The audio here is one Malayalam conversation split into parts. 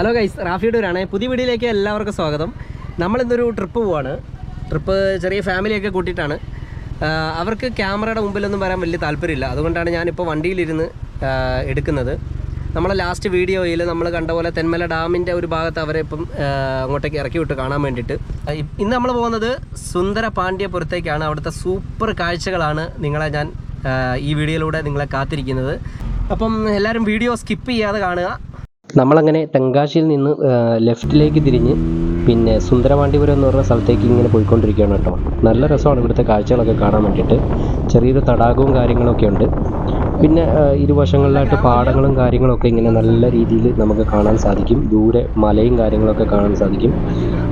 ഹലോ ഗൈസ് റാഫിഡൂരാണ് പുതിയ വീഡിയോയിലേക്ക് എല്ലാവർക്കും സ്വാഗതം. നമ്മളിന്നൊരു ട്രിപ്പ് പോവാണ്. ട്രിപ്പ് ചെറിയ ഫാമിലിയൊക്കെ കൂട്ടിയിട്ടാണ്. അവർക്ക് ക്യാമറയുടെ മുമ്പിലൊന്നും വരാൻ വലിയ താല്പര്യമില്ല. അതുകൊണ്ടാണ് ഞാനിപ്പോൾ വണ്ടിയിലിരുന്ന് എടുക്കുന്നത്. നമ്മളെ ലാസ്റ്റ് വീഡിയോയിൽ നമ്മൾ കണ്ട പോലെ തെന്മല ഡാമിന്റെ ഒരു ഭാഗത്ത് അവരെ ഇപ്പം അങ്ങോട്ടേക്ക് ഇറക്കി വിട്ട് കാണാൻ വേണ്ടിയിട്ട്. ഇന്ന് നമ്മൾ പോകുന്നത് സുന്ദര പാണ്ഡ്യപുരത്തേക്കാണ് അവിടുത്തെ സൂപ്പർ കാഴ്ചകളാണ് നിങ്ങളെ ഞാൻ ഈ വീഡിയോയിലൂടെ നിങ്ങളെ കാത്തിരിക്കുന്നത്. അപ്പം എല്ലാവരും വീഡിയോ സ്കിപ്പ് ചെയ്യാതെ കാണുക. നമ്മളങ്ങനെ തെങ്കാശിയിൽ നിന്ന് ലെഫ്റ്റിലേക്ക് തിരിഞ്ഞ് പിന്നെ സുന്ദരവാണ്ടിപുരം എന്ന് പറഞ്ഞ സ്ഥലത്തേക്ക് ഇങ്ങനെ പോയിക്കൊണ്ടിരിക്കുകയാണ് കേട്ടോ. നല്ല രസമാണ് ഇവിടുത്തെ കാഴ്ചകളൊക്കെ കാണാൻ വേണ്ടിയിട്ട്. ചെറിയൊരു തടാകവും കാര്യങ്ങളൊക്കെ ഉണ്ട്. പിന്നെ ഇരുവശങ്ങളിലായിട്ട് പാടങ്ങളും കാര്യങ്ങളൊക്കെ ഇങ്ങനെ നല്ല രീതിയിൽ നമുക്ക് കാണാൻ സാധിക്കും. ദൂരെ മലയും കാര്യങ്ങളൊക്കെ കാണാൻ സാധിക്കും.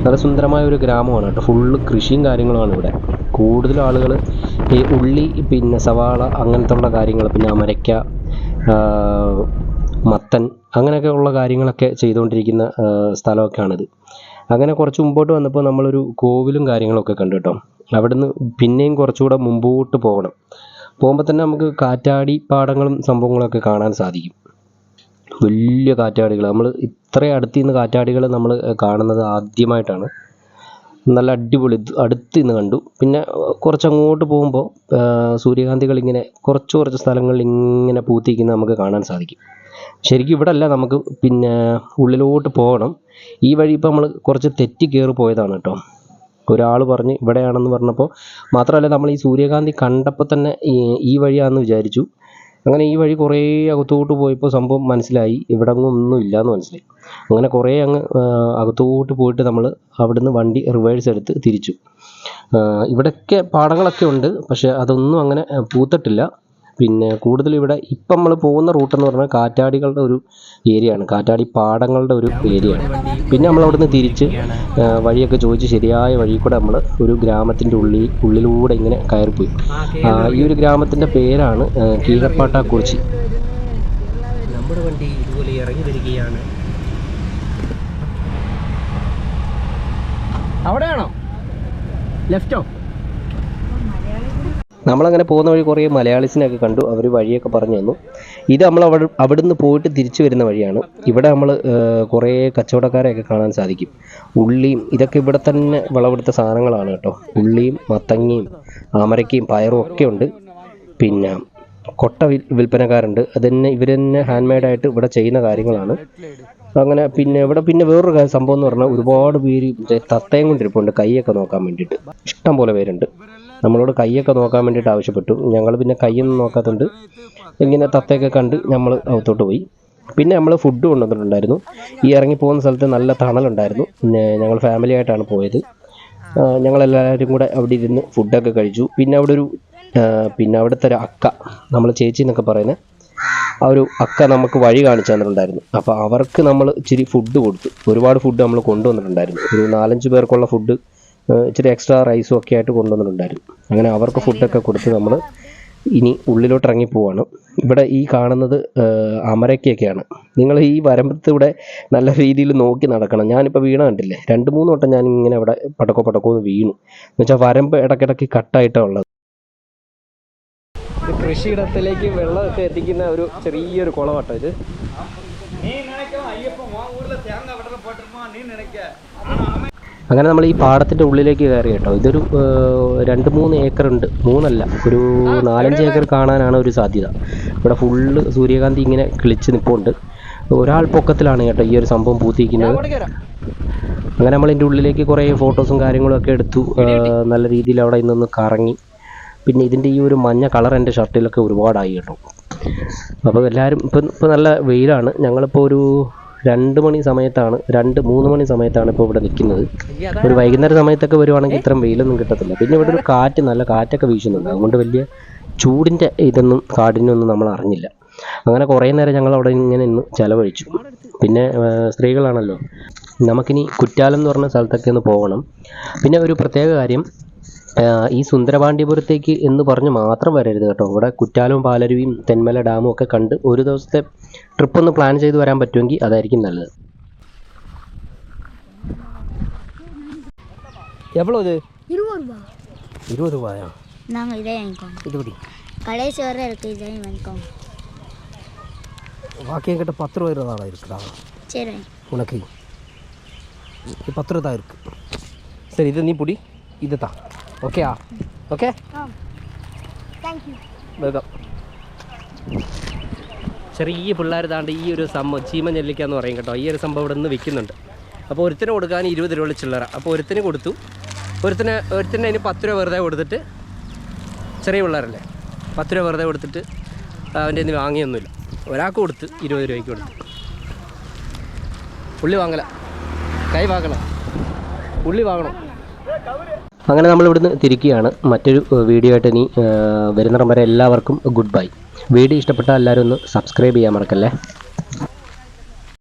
നല്ല സുന്ദരമായ ഒരു ഗ്രാമമാണ് കേട്ടോ. ഫുള്ള് കൃഷിയും കാര്യങ്ങളുമാണ് ഇവിടെ. കൂടുതൽ ആളുകൾ ഈ ഉള്ളി പിന്നെ സവാള അങ്ങനത്തെ ഉള്ള കാര്യങ്ങൾ പിന്നെ അമരയ്ക്ക മത്തൻ അങ്ങനെയൊക്കെ ഉള്ള കാര്യങ്ങളൊക്കെ ചെയ്തുകൊണ്ടിരിക്കുന്ന സ്ഥലമൊക്കെയാണിത്. അങ്ങനെ കുറച്ച് മുമ്പോട്ട് വന്നപ്പോൾ നമ്മളൊരു കോവിലും കാര്യങ്ങളൊക്കെ കണ്ടു കേട്ടോ. അവിടുന്ന് പിന്നെയും കുറച്ചുകൂടെ മുമ്പോട്ട് പോകണം. പോകുമ്പോൾ തന്നെ നമുക്ക് കാറ്റാടി പാടങ്ങളും സംഭവങ്ങളൊക്കെ കാണാൻ സാധിക്കും. വലിയ കാറ്റാടികൾ. നമ്മൾ ഇത്രയും അടുത്ത് നിന്ന് കാറ്റാടികൾ നമ്മൾ കാണുന്നത് ആദ്യമായിട്ടാണ്. നല്ല അടിപൊളി അടുത്ത് നിന്ന് കണ്ടു. പിന്നെ കുറച്ച് അങ്ങോട്ട് പോകുമ്പോൾ സൂര്യകാന്തികൾ ഇങ്ങനെ കുറച്ച് കുറച്ച് സ്ഥലങ്ങളിൽ ഇങ്ങനെ പൂത്തിരിക്കുന്നത് നമുക്ക് കാണാൻ സാധിക്കും. ശരിക്കും ഇവിടെ അല്ല നമുക്ക് പിന്നെ ഉള്ളിലോട്ട് പോകണം. ഈ വഴി ഇപ്പോൾ നമ്മൾ കുറച്ച് തെറ്റി കയറി പോയതാണ് കേട്ടോ. ഒരാൾ പറഞ്ഞ് ഇവിടെയാണെന്ന് പറഞ്ഞപ്പോൾ മാത്രമല്ല നമ്മൾ ഈ സൂര്യകാന്തി കണ്ടപ്പോൾ തന്നെ ഈ വഴിയാണെന്ന് വിചാരിച്ചു. അങ്ങനെ ഈ വഴി കുറേ അകത്തോട്ട് പോയപ്പോൾ സംഭവം മനസ്സിലായി. ഇവിടെ അങ്ങ് ഒന്നും ഇല്ലയെന്ന് മനസ്സിലായി. അങ്ങനെ കുറേ അങ്ങ് അകത്തോട്ട് പോയിട്ട് നമ്മൾ അവിടുന്ന് വണ്ടി റിവേഴ്സ് എടുത്ത് തിരിച്ചു. ഇവിടെയൊക്കെ പാടങ്ങളൊക്കെ ഉണ്ട്. പക്ഷേ അതൊന്നും അങ്ങനെ പൂത്തിട്ടില്ല. പിന്നെ കൂടുതൽ ഇവിടെ ഇപ്പം നമ്മൾ പോകുന്ന റൂട്ട് എന്ന് പറഞ്ഞാൽ കാറ്റാടികളുടെ ഒരു ഏരിയയാണ് കാറ്റാടി പാടങ്ങളുടെ ഒരു ഏരിയയാണ് പിന്നെ നമ്മൾ അവിടുന്ന് തിരിച്ച് വഴിയൊക്കെ ചോദിച്ച് ശരിയായ വഴി കൂടെ നമ്മൾ ഒരു ഗ്രാമത്തിന്റെ ഉള്ളിൽ ഉള്ളിലൂടെ ഇങ്ങനെ കയറിപ്പോയി. ഈ ഒരു ഗ്രാമത്തിന്റെ പേരാണ് കീഴപ്പാട്ട കീഴപ്പാട്ടാക്കുറിച്ചി. നമ്മുടെ വണ്ടി ഇതുപോലെ ഇറങ്ങി വരികയാണ്. അവിടെയാണോ? ലെഫ്റ്റോ നമ്മളങ്ങനെ പോകുന്ന വഴി കുറേ മലയാളീസിനെയൊക്കെ കണ്ടു. അവർ വഴിയൊക്കെ പറഞ്ഞു തന്നു. ഇത് നമ്മൾ അവിടെ അവിടുന്ന് പോയിട്ട് തിരിച്ചു വരുന്ന വഴിയാണ്. ഇവിടെ നമ്മൾ കുറേ കച്ചവടക്കാരെയൊക്കെ കാണാൻ സാധിക്കും. ഉള്ളിയും ഇതൊക്കെ ഇവിടെ തന്നെ വിളവെടുത്ത സാധനങ്ങളാണ് കേട്ടോ. ഉള്ളിയും മത്തങ്ങയും ആമരക്കയും പയറും ഒക്കെ ഉണ്ട്. പിന്നെ കൊട്ട വിൽ വിൽപ്പനക്കാരുണ്ട്. അത് തന്നെ ഇവർ തന്നെ ഹാൻഡ് ഇവിടെ ചെയ്യുന്ന കാര്യങ്ങളാണ്. അങ്ങനെ പിന്നെ ഇവിടെ പിന്നെ വേറൊരു സംഭവം എന്ന് പറഞ്ഞാൽ ഒരുപാട് പേര് തത്തയും കൊണ്ടിരിപ്പുണ്ട്. കൈയൊക്കെ നോക്കാൻ വേണ്ടിയിട്ട്. ഇഷ്ടം പോലെ പേരുണ്ട്. നമ്മളോട് കൈയൊക്കെ നോക്കാൻ വേണ്ടിയിട്ട് ആവശ്യപ്പെട്ടു. ഞങ്ങൾ പിന്നെ കൈയൊന്നും നോക്കാത്തതുകൊണ്ട് ഇങ്ങനെ തത്തയൊക്കെ കണ്ട് നമ്മൾ അകത്തോട്ട് പോയി. പിന്നെ നമ്മൾ ഫുഡ് കൊണ്ടുവന്നിട്ടുണ്ടായിരുന്നു. ഈ ഇറങ്ങി പോകുന്ന സ്ഥലത്ത് നല്ല തണലുണ്ടായിരുന്നു. ഞങ്ങൾ ഫാമിലി ആയിട്ടാണ് പോയത്. ഞങ്ങളെല്ലാവരും കൂടെ അവിടെ ഇരുന്ന് ഫുഡൊക്കെ കഴിച്ചു. പിന്നെ അവിടെ ഒരു പിന്നെ അവിടുത്തെ ഒരു അക്ക നമ്മൾ ചേച്ചി എന്നൊക്കെ പറയുന്നത് ആ ഒരു അക്ക നമുക്ക് വഴി കാണിച്ചു തന്നിട്ടുണ്ടായിരുന്നു. അപ്പോൾ അവർക്ക് നമ്മൾ ഇച്ചിരി ഫുഡ് കൊടുത്തു. ഒരുപാട് ഫുഡ് നമ്മൾ കൊണ്ടുവന്നിട്ടുണ്ടായിരുന്നു. ഒരു നാലഞ്ച് പേർക്കുള്ള ഫുഡ് ഇച്ചിരി എക്സ്ട്രാ റൈസും ഒക്കെ ആയിട്ട് കൊണ്ടുവന്നിട്ടുണ്ടായിരുന്നു. അങ്ങനെ അവർക്ക് ഫുഡൊക്കെ കൊടുത്ത് നമ്മൾ ഇനി ഉള്ളിലോട്ട് ഇറങ്ങി പോവാണ്. ഇവിടെ ഈ കാണുന്നത് അമരക്കയൊക്കെയാണ് നിങ്ങൾ ഈ വരമ്പത്തിവിടെ നല്ല രീതിയിൽ നോക്കി നടക്കണം. ഞാനിപ്പോൾ വീണ കണ്ടില്ലേ? രണ്ട് മൂന്ന് വട്ടം ഞാൻ ഇങ്ങനെ അവിടെ പടക്കോ പടക്കോ എന്ന് വീണു. എന്നുവെച്ചാൽ വരമ്പ് ഇടയ്ക്കിടയ്ക്ക് കട്ടായിട്ടാണ് ഉള്ളത്. കൃഷിയിടത്തിലേക്ക് വെള്ളമൊക്കെ എത്തിക്കുന്ന ഒരു ചെറിയൊരു കുളമാട്ടോ ഇത്. അങ്ങനെ നമ്മൾ ഈ പാടത്തിന്റെ ഉള്ളിലേക്ക് കയറി കേട്ടോ. ഇതൊരു രണ്ട് മൂന്ന് ഏക്കർ ഉണ്ട് മൂന്നല്ല ഒരു നാലഞ്ച് ഏക്കർ കാണാനാണ് ഒരു സാധ്യത. ഇവിടെ ഫുള്ള് സൂര്യകാന്തി ഇങ്ങനെ കിളിച്ച് നിൽപ്പുണ്ട് ഒരാൾ പൊക്കത്തിലാണ് കേട്ടോ ഈ ഒരു സംഭവം പൂത്തിരിക്കുന്നത്. അങ്ങനെ നമ്മൾ ഇതിന്റെ ഉള്ളിലേക്ക് കുറേ ഫോട്ടോസും കാര്യങ്ങളും ഒക്കെ എടുത്തു നല്ല രീതിയിൽ അവിടെ നിന്ന് കറങ്ങി. പിന്നെ ഇതിന്റെ ഈ ഒരു മഞ്ഞ കളർ എന്റെ ഷർട്ടിലൊക്കെ ഒരുപാടായി കേട്ടോ. അപ്പോൾ എല്ലാവരും ഇപ്പം ഇപ്പം നല്ല വെയിലാണ്. ഞങ്ങളിപ്പോൾ ഒരു രണ്ട് മണി സമയത്താണ് രണ്ട് മൂന്ന് മണി സമയത്താണ് ഇപ്പോൾ ഇവിടെ നിൽക്കുന്നത്. ഒരു വൈകുന്നേര സമയത്തൊക്കെ വരുവാണെങ്കിൽ ഇത്രയും വെയിലൊന്നും കിട്ടത്തില്ല. പിന്നെ ഇവിടെ ഒരു കാറ്റ് നല്ല കാറ്റൊക്കെ വീശുന്നുണ്ട്. അതുകൊണ്ട് വലിയ ചൂടിന്റെ ഇതൊന്നും കാടിനൊന്നും നമ്മൾ അറിഞ്ഞില്ല. അങ്ങനെ കുറേ നേരം ഞങ്ങൾ അവിടെ ഇങ്ങനെ ഇന്ന് ചിലവഴിച്ചു. പിന്നെ സ്ത്രീകളാണല്ലോ. നമുക്കിനി കുറ്റാലം എന്ന് പറഞ്ഞ സ്ഥലത്തൊക്കെ ഒന്ന് പോകണം. പിന്നെ ഒരു പ്രത്യേക കാര്യം ഈ സുന്ദരപാണ്ഡ്യപുരത്തേക്ക് എന്ന് പറഞ്ഞ് മാത്രം വരരുത് കേട്ടോ. ഇവിടെ കുറ്റാലും പാലരുവിയും തെന്മല ഡാമും ഒക്കെ കണ്ട് ഒരു ദിവസത്തെ ട്രിപ്പ് ഒന്ന് പ്ലാൻ ചെയ്ത് വരാൻ പറ്റുമെങ്കിൽ അതായിരിക്കും നല്ലത്. ശരി ഇത് നീ പൊടി. ഇത് താ. ഓക്കെയാ ഓക്കെ വെൽക്കം. ചെറിയ പിള്ളേർ താണ്ട് ഈ ഒരു സംഭവം ചീമനെല്ലിക്ക എന്ന് പറയും കേട്ടോ. ഈ ഒരു സംഭവം ഇവിടെ നിന്ന് വിൽക്കുന്നുണ്ട്. അപ്പോൾ ഒരുത്തിന് കൊടുക്കാൻ ഇരുപത് രൂപ ചില്ലറ. അപ്പോൾ ഒരുത്തിന് കൊടുത്തു. ഒരുത്തിന് ഒരുത്തിന് അതിന് പത്ത് രൂപ വെറുതെ കൊടുത്തിട്ട് ചെറിയ പിള്ളേരല്ലേ? പത്ത് രൂപ വെറുതെ കൊടുത്തിട്ട് അവന്റെ ഇന്ന് വാങ്ങിയൊന്നുമില്ല. ഒരാൾക്ക് കൊടുത്ത് ഇരുപത് രൂപയ്ക്ക് കൊടുത്തു. ഉള്ളി വാങ്ങല. കൈ വാങ്ങണം. ഉള്ളി വാങ്ങണം. അങ്ങനെ നമ്മൾ ഇവിടുന്ന് തിരിക്കുകയാണ്. മറ്റൊരു വീഡിയോ ആയിട്ട് ഇനി വരുന്നിടം വരെ എല്ലാവർക്കും ഗുഡ് ബൈ വീഡിയോ ഇഷ്ടപ്പെട്ടാൽ എല്ലാവരും ഒന്ന് സബ്സ്ക്രൈബ് ചെയ്യാൻ മറക്കല്ലേ?